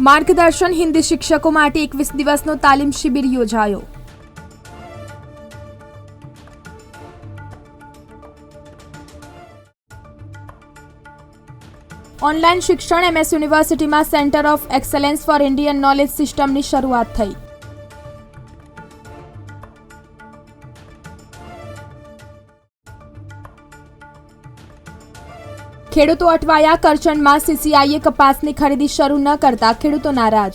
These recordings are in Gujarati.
માર્ગદર્શન હિન્દી શિક્ષકો માટે એકવીસ દિવસનો તાલીમ શિબિર યોજાયો. ઓનલાઈન શિક્ષણ એમએસ યુનિવર્સિટીમાં centre of excellence for Indian knowledge સિસ્ટમની શરૂઆત થઈ. ખેડૂતો અટવાયા કરચણમાં સીસીઆઈએ કપાસની ખરીદી શરૂ ન કરતા ખેડૂતો નારાજ.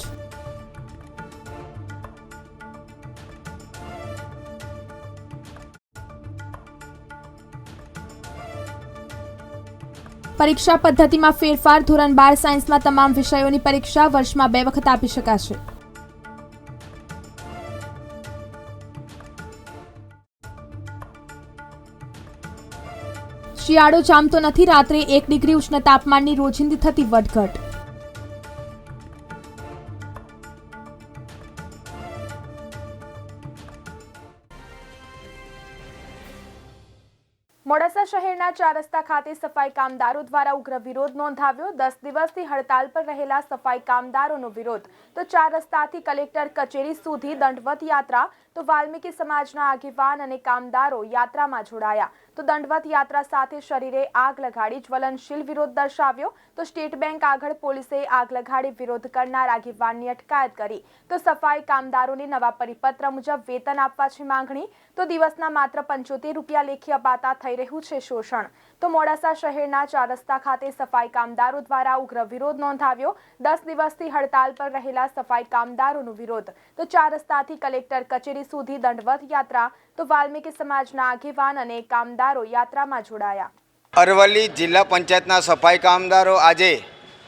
પરીક્ષા પદ્ધતિમાં ફેરફાર, ધોરણ બાર સાયન્સમાં તમામ વિષયોની પરીક્ષા વર્ષમાં બે વખત આપી શકાશે. શિયાળો જામતો નથી, રાત્રે એક ડિગ્રી ઉષ્ણ તાપમાનની રોજિંદી થતી વધઘટ મોડાસા શહેરના ચાર રસ્તા ખાતે સફાઈ કામદારો દ્વારા ઉગ્ર વિરોધ નોંધાવ્યો. દસ દિવસથી હડતાલ પર રહેલા સફાઈ કામદારોનો વિરોધ. તો ચાર રસ્તાથી કલેક્ટર કચેરી સુધી દંડવત યાત્રા. તો વાલ્મીકી સમાજના આગેવાન અને કામદારો યાત્રામાં જોડાયા. તો દંડવત યાત્રા સાથે શરીરે આગ લગાડી જ્વલનશીલ વિરોધ દર્શાવ્યો. તો સ્ટેટ બેંક આગળ પોલીસે આગ લગાડી વિરોધ કરનાર આગેવાનની અટકાયત કરી. તો સફાઈ કામદારોને નવા પરિપત્ર મુજબ વેતન આપવા છે માંગણી. તો દિવસના માત્ર પંચોતેર રૂપિયા લેખી અપાતા થઈ રહ્યું છે શોષણ. તો મોડાસા શહેરના ચાર રસ્તા ખાતે સફાઈ કામદારો દ્વારા ઉગ્ર વિરોધ નોંધાવ્યો. દસ દિવસથી હડતાલ પર રહેલા સફાઈ કામદારોનો વિરોધ. તો ચાર રસ્તાથી કલેક્ટર કચેરી સુધી દંડવત યાત્રા તો વાલ્મીકી સમાજના આગેવાન અને કામદારો યાત્રામાં જોડાયા. અરવલ્લી જિલ્લા પંચાયતના સફાઈ કામદારો આજે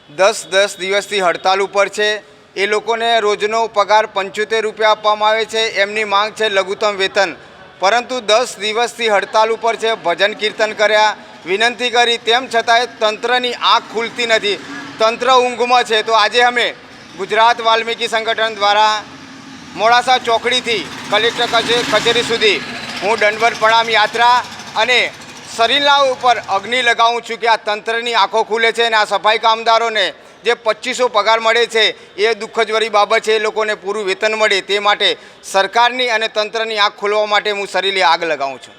દસ દસ દિવસથી હડતાલ ઉપર છે. એ લોકોને રોજનો પગાર પંચોતેર રૂપિયા આપવામાં આવે છે. એમની માંગ છે લઘુત્તમ વેતન. પરંતુ દસ દિવસથી હડતાલ ઉપર છે. ભજન કીર્તન કર્યા. વિનંતી કરી. તેમ છતાંય તંત્રની આંખ ખુલતી નથી. તંત્ર ઊંઘમાં છે. તો આજે અમે ગુજરાત વાલ્મીકી સંગઠન દ્વારા મોડાસા ચોકડીથી કલેક્ટર કચે- કચેરી સુધી હું દંડવત પ્રણામ યાત્રા અને શરીરના ઉપર અગ્નિ લગાવું છું કે આ તંત્રની આંખો ખુલે છે અને આ સફાઈ કામદારોને જે પચીસો પગાર મળે છે, એ દુઃખજવરી બાબત છે, એ લોકોને પૂરું વેતન મળે તે માટે સરકારની અને તંત્રની આંખ ખોલવા માટે હું શરીરે આગ લગાવું છું.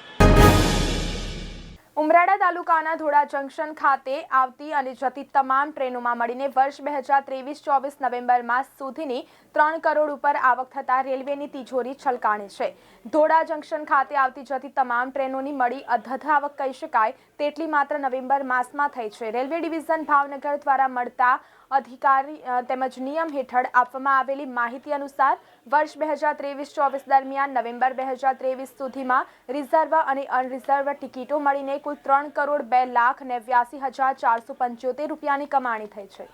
ઉમરાડા તાલુકાના ધોળા જંકશન ખાતે આવતી અને જતી તમામ ટ્રેનોમાં મળીને વર્ષ બે હજાર ત્રેવીસ ચોવીસ નવેમ્બર માસ સુધીની ત્રણ કરોડ ઉપર આવક થતા રેલવેની તિજોરી છલકાણી છે. ધોળા જંકશન ખાતે આવતી જતી તમામ ટ્રેનોની મળી અધધ આવક કહી શકાય તેટલી માત્ર નવેમ્બર માસમાં થઈ છે. રેલવે ડિવિઝન ભાવનગર દ્વારા મળતા અધિકારી તેમજ નિયમ હેઠળ આપવામાં આવેલી માહિતી અનુસાર વર્ષ બે હજાર ત્રેવીસ ચોવીસ દરમિયાન નવેમ્બર બે હજાર ત્રેવીસ સુધીમાં રિઝર્વ અને અનરિઝર્વ ટિકિટો મળીને કુલ ત્રણ કરોડ બે લાખ નેવ્યાસી હજાર ચારસો પંચોતેર રૂપિયાની કમાણી થઈ છે.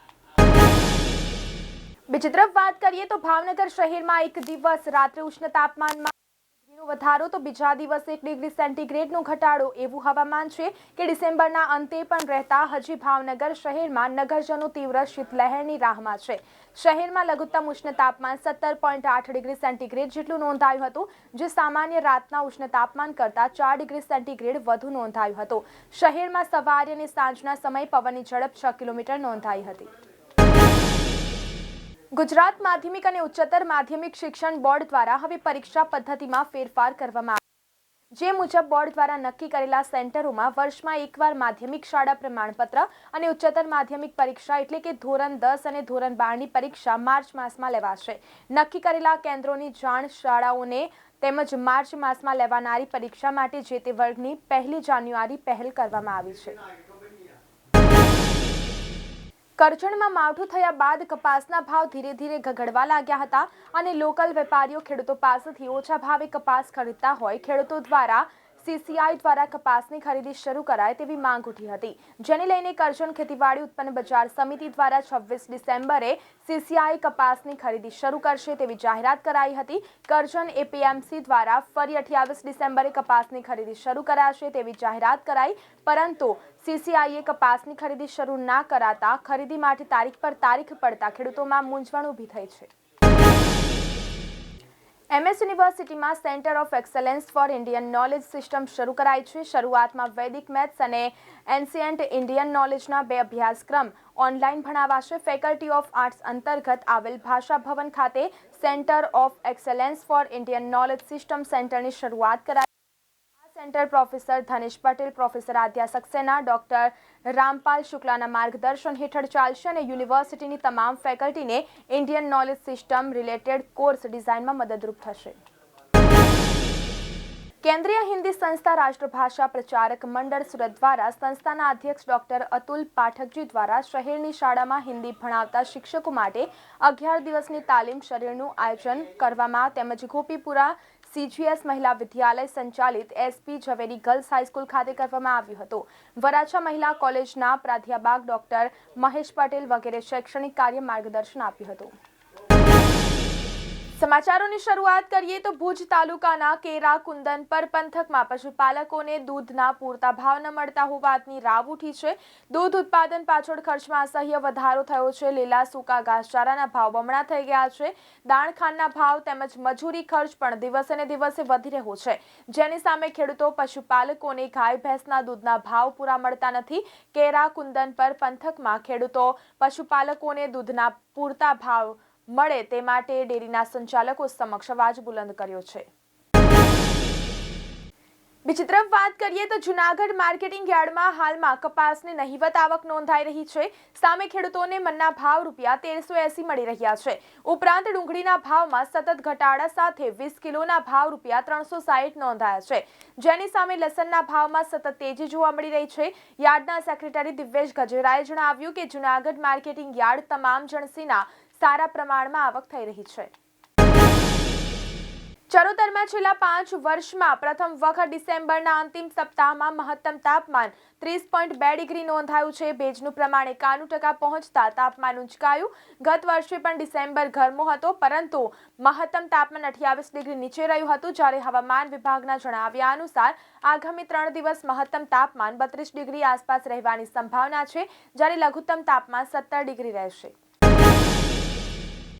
બીજી તરફ વાત કરીએ તો ભાવનગર શહેરમાં એક દિવસ રાત્રે ઉષ્ણ તાપમાનમાં વધારો તો બીજા દિવસે એક ડિગ્રી સેન્ટીગ્રેડનો ઘટાડો. એવું હવામાન છે કે ડિસેમ્બરના અંતે પણ રહેતા હજી ભાવનગર શહેરમાં નગરજનો તીવ્ર શીતલહેરની રાહમાં છે. શહેરમાં લઘુત્તમ ઉષ્ણ તાપમાન સત્તર પોઈન્ટ આઠ ડિગ્રી સેન્ટીગ્રેડ જેટલું નોંધાયું હતું, જે સામાન્ય રાતના ઉષ્ણ તાપમાન કરતાં ચાર ડિગ્રી સેન્ટીગ્રેડ વધુ નોંધાયું હતું. શહેરમાં સવારે અને સાંજના સમયે પવનની ઝડપ છ કિલોમીટર નોંધાઈ હતી. ગુજરાત માધ્યમિક અને ઉચ્ચતર માધ્યમિક શિક્ષણ બોર્ડ દ્વારા હવે પરીક્ષા પદ્ધતિમાં ફેરફાર કરવામાં જે મુજબ બોર્ડ દ્વારા નક્કી કરેલા સેન્ટરોમાં વર્ષમાં એકવાર માધ્યમિક શાળા પ્રમાણપત્ર અને ઉચ્ચતર માધ્યમિક પરીક્ષા એટલે કે ધોરણ દસ અને ધોરણ બારની પરીક્ષા માર્ચ માસમાં લેવાશે. નક્કી કરેલા કેન્દ્રોની જાણ શાળાઓને તેમજ માર્ચ માસમાં લેવાનારી પરીક્ષા માટે જે તે વર્ગની પહેલી જાન્યુઆરી પહેલ કરવામાં આવી છે. કરજણમાં માવઠું થયા બાદ કપાસના ભાવ ધીરે ધીરે ઘગડવા લાગ્યા હતા અને લોકલ વેપારીઓ ખેડૂતો પાસેથી ઓછા ભાવે કપાસ ખરીદતા હોય ખેડૂતો દ્વારા સીસીઆઈ દ્વારા કપાસની ખરીદી શરૂ કરાય તેવી માંગ ઉઠી હતી. જેને લઈને કરજણ ખેતીવાડી ઉત્પન્ન બજાર સમિતિ દ્વારા છવ્વીસ ડિસેમ્બરે સીસીઆઈ કપાસની ખરીદી શરૂ કરશે તેવી જાહેરાત કરાઈ હતી. કરજણ એપીએમસી દ્વારા ફરી અઠ્યાવીસ ડિસેમ્બરે કપાસની ખરીદી શરૂ કરાશે તેવી જાહેરાત કરાઈ, પરંતુ સીસીઆઈએ કપાસની ખરીદી શરૂ ના કરાતા ખરીદી માટે તારીખ પર તારીખ પડતા ખેડૂતોમાં મૂંઝવણ ઊભી થઈ છે. એમએસ યુનિવર્સિટીમાં centre of excellence for Indian knowledge system શરૂ કરાઈ છે. શરૂઆતમાં વૈદિક મેથ્સ અને એન્સિયન્ટ ઇન્ડિયન નોલેજના બે અભ્યાસક્રમ ઓનલાઈન ભણાવાશે. ફેકલ્ટી ઓફ આર્ટ્સ અંતર્ગત આવેલ ભાષા ભવન ખાતે centre of excellence for Indian knowledge system સેન્ટરની શરૂઆત કરાઈ centre professor Dhanesh Patel, professor Aadya Saxena, doctor Rampal શુક્લાના માર્ગદર્શન હેઠળ ચાલશે અને યુનિવર્સિટીની તમામ ફેકલ્ટીને Indian knowledge system related course ડિઝાઇનમાં મદદરૂપ થશે. કેન્દ્રીય હિન્દી સંસ્થા રાષ્ટ્રભાષા પ્રચારક મંડળ સુરત દ્વારા સંસ્થાના અધ્યક્ષ ડોક્ટર અતુલ પાઠકજી દ્વારા શહેરની શાળામાં હિન્દી ભણાવતા શિક્ષકો માટે અગિયાર દિવસની તાલીમ શરીરનું આયોજન કરવામાં તેમજ ગોપીપુરા સીજીએસ મહિલા વિદ્યાલય સંચાલિત એસપી ઝવેરી ગર્લ્સ હાઈસ્કૂલ ખાતે કરવામાં આવ્યું હતું. વરાછા મહિલા કોલેજના પ્રાધ્યાપક ડોક્ટર મહેશ પટેલ વગેરે શૈક્ષણિક કાર્ય માર્ગદર્શન આપ્યું હતું. સમાચારોની શરૂઆત કરીએ તો ભુજ તાલુકાના કેરા કુંદન પર પંથકમાં પશુપાલકોને દૂધના પૂરતા ભાવ ન મળતા હોવાની રાવ ઉઠી છે. દૂધ ઉત્પાદન પાછળ ખર્ચમાં અસહ્ય વધારો થયો છે. લીલા સૂકા ઘાસચારાના ભાવ બમણા થઈ ગયા છે. દાણખાનના ભાવ તેમજ મજૂરી ખર્ચ પણ દિવસે ને દિવસે વધી રહ્યો છે. જેની સામે ખેડૂતો પશુપાલકોને ગાય ભેંસના દૂધના ભાવ પૂરા મળતા નથી. કેરા કુંદન પર પંથકમાં ખેડૂતો પશુપાલકોને દૂધના પૂરતા ભાવ મળે તે માટે ડેરીના સંચાલકો સમક્ષ અવાજ બુલંદ કર્યો છે. બીજી તરફ વાત કરીએ તો જુનાગઢ માર્કેટિંગ યાર્ડમાં હાલમાં કપાસની નહિવત આવક નોંધાઈ રહી છે. સામે ખેડૂતોને મનના ભાવ રૂપિયા તેરસો એસી મળી રહ્યા છે. ઉપરાંત ડુંગળીના ભાવમાં સતત ઘટાડા સાથે વીસ કિલોના ભાવ રૂપિયા ત્રણસો સાહીઠ નોંધાયા છે. જેની સામે લસણના ભાવમાં સતત તેજી જોવા મળી રહી છે. યાર્ડના સેક્રેટરી દિવ્યેશ ગજેરાએ જણાવ્યું કે જુનાગઢ માર્કેટિંગ યાર્ડ તમામ જણસીના સારા પ્રમાણમાં આવક થઈ રહી છે. ચરોતરમાં છેલ્લા પાંચ વર્ષમાં પ્રથમ વખત ડિસેમ્બરના અંતિમ સપ્તાહમાં મહત્તમ તાપમાન ત્રીસ પોઈન્ટ બે ડિગ્રી નોંધાયું છે. ભેજનું પ્રમાણ એકાણું ટકા પહોંચતા તાપમાન ઉંચકાયું. ગત વર્ષે પણ ડિસેમ્બર ગરમો હતો, પરંતુ મહત્તમ તાપમાન અઠ્યાવીસ ડિગ્રી નીચે રહ્યું હતું. જ્યારે હવામાન વિભાગના જણાવ્યા અનુસાર, આગામી ત્રણ દિવસ મહત્તમ તાપમાન બત્રીસ ડિગ્રી આસપાસ રહેવાની સંભાવના છે. જ્યારે લઘુત્તમ તાપમાન સત્તર ડિગ્રી રહેશે.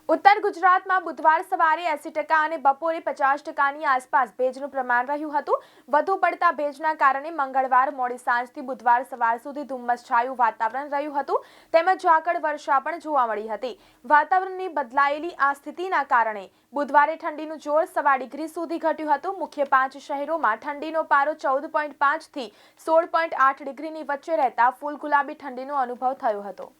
ઉત્તર ગુજરાતમાં બુધવાર સવારે એસી ટકા અને બપોરે પચાસ ટકાની આસપાસ ભેજનું પ્રમાણ રહ્યું હતું. વધુ પડતા ભેજના કારણે મંગળવાર મોડી સાંજથી બુધવાર સવાર સુધી ધુમ્મસછાયું વાતાવરણ રહ્યું હતું. તેમજ ઝાકળ વર્ષા પણ જોવા મળી હતી. વાતાવરણની બદલાયેલી આ સ્થિતિના કારણે બુધવારે ઠંડીનું જોર સવા ડિગ્રી સુધી ઘટ્યું હતું. મુખ્ય પાંચ શહેરોમાં ઠંડીનો પારો ચૌદ પોઈન્ટ પાંચથી સોળ પોઈન્ટ આઠ ડિગ્રીની વચ્ચે રહેતા ફૂલ ગુલાબી ઠંડીનો અનુભવ થયો હતો.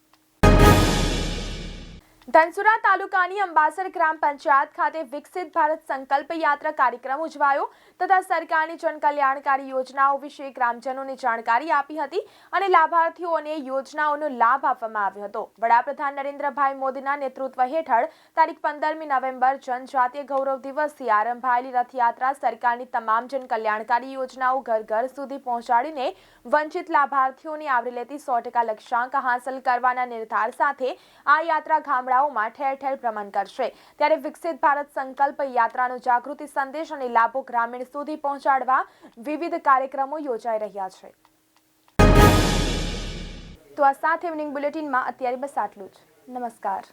ધનસુરા તાલુકાની અંબાસર ગ્રામ પંચાયત ખાતે વિકસિત ભારત સંકલ્પ યાત્રા કાર્યક્રમ ઉજવાયો તથા સરકારની જનકલ્યાણકારી યોજનાઓ વિશે ગ્રામજનોને જાણકારી આપી હતી અને લાભાર્થીઓને યોજનાઓનો લાભ આપવામાં આવ્યો હતો. વડાપ્રધાન નરેન્દ્રભાઈ મોદીના નેતૃત્વ હેઠળ તારીખ પંદરમી નવેમ્બર જનજાતીય ગૌરવ દિવસથી આરંભાયેલી રથયાત્રા સરકારની તમામ જનકલ્યાણકારી યોજનાઓ ઘર ઘર સુધી પહોંચાડીને વંચિત લાભાર્થીઓને આવરી લેતી સો ટકા લક્ષ્યાંક હાંસલ કરવાના નિર્ધાર સાથે આ યાત્રા ગામડા ગામડાઓમાં ઠેર ઠેર ભ્રમણ કરશે. ત્યારે વિકસિત ભારત સંકલ્પ યાત્રાનો જાગૃતિ સંદેશ અને લાભો ગ્રામીણ સુધી પહોંચાડવા વિવિધ કાર્યક્રમો યોજાઈ રહ્યા છે. તો આ સાથે ઇવનિંગ બુલેટિનમાં અત્યારે બસ આટલું જ. નમસ્કાર.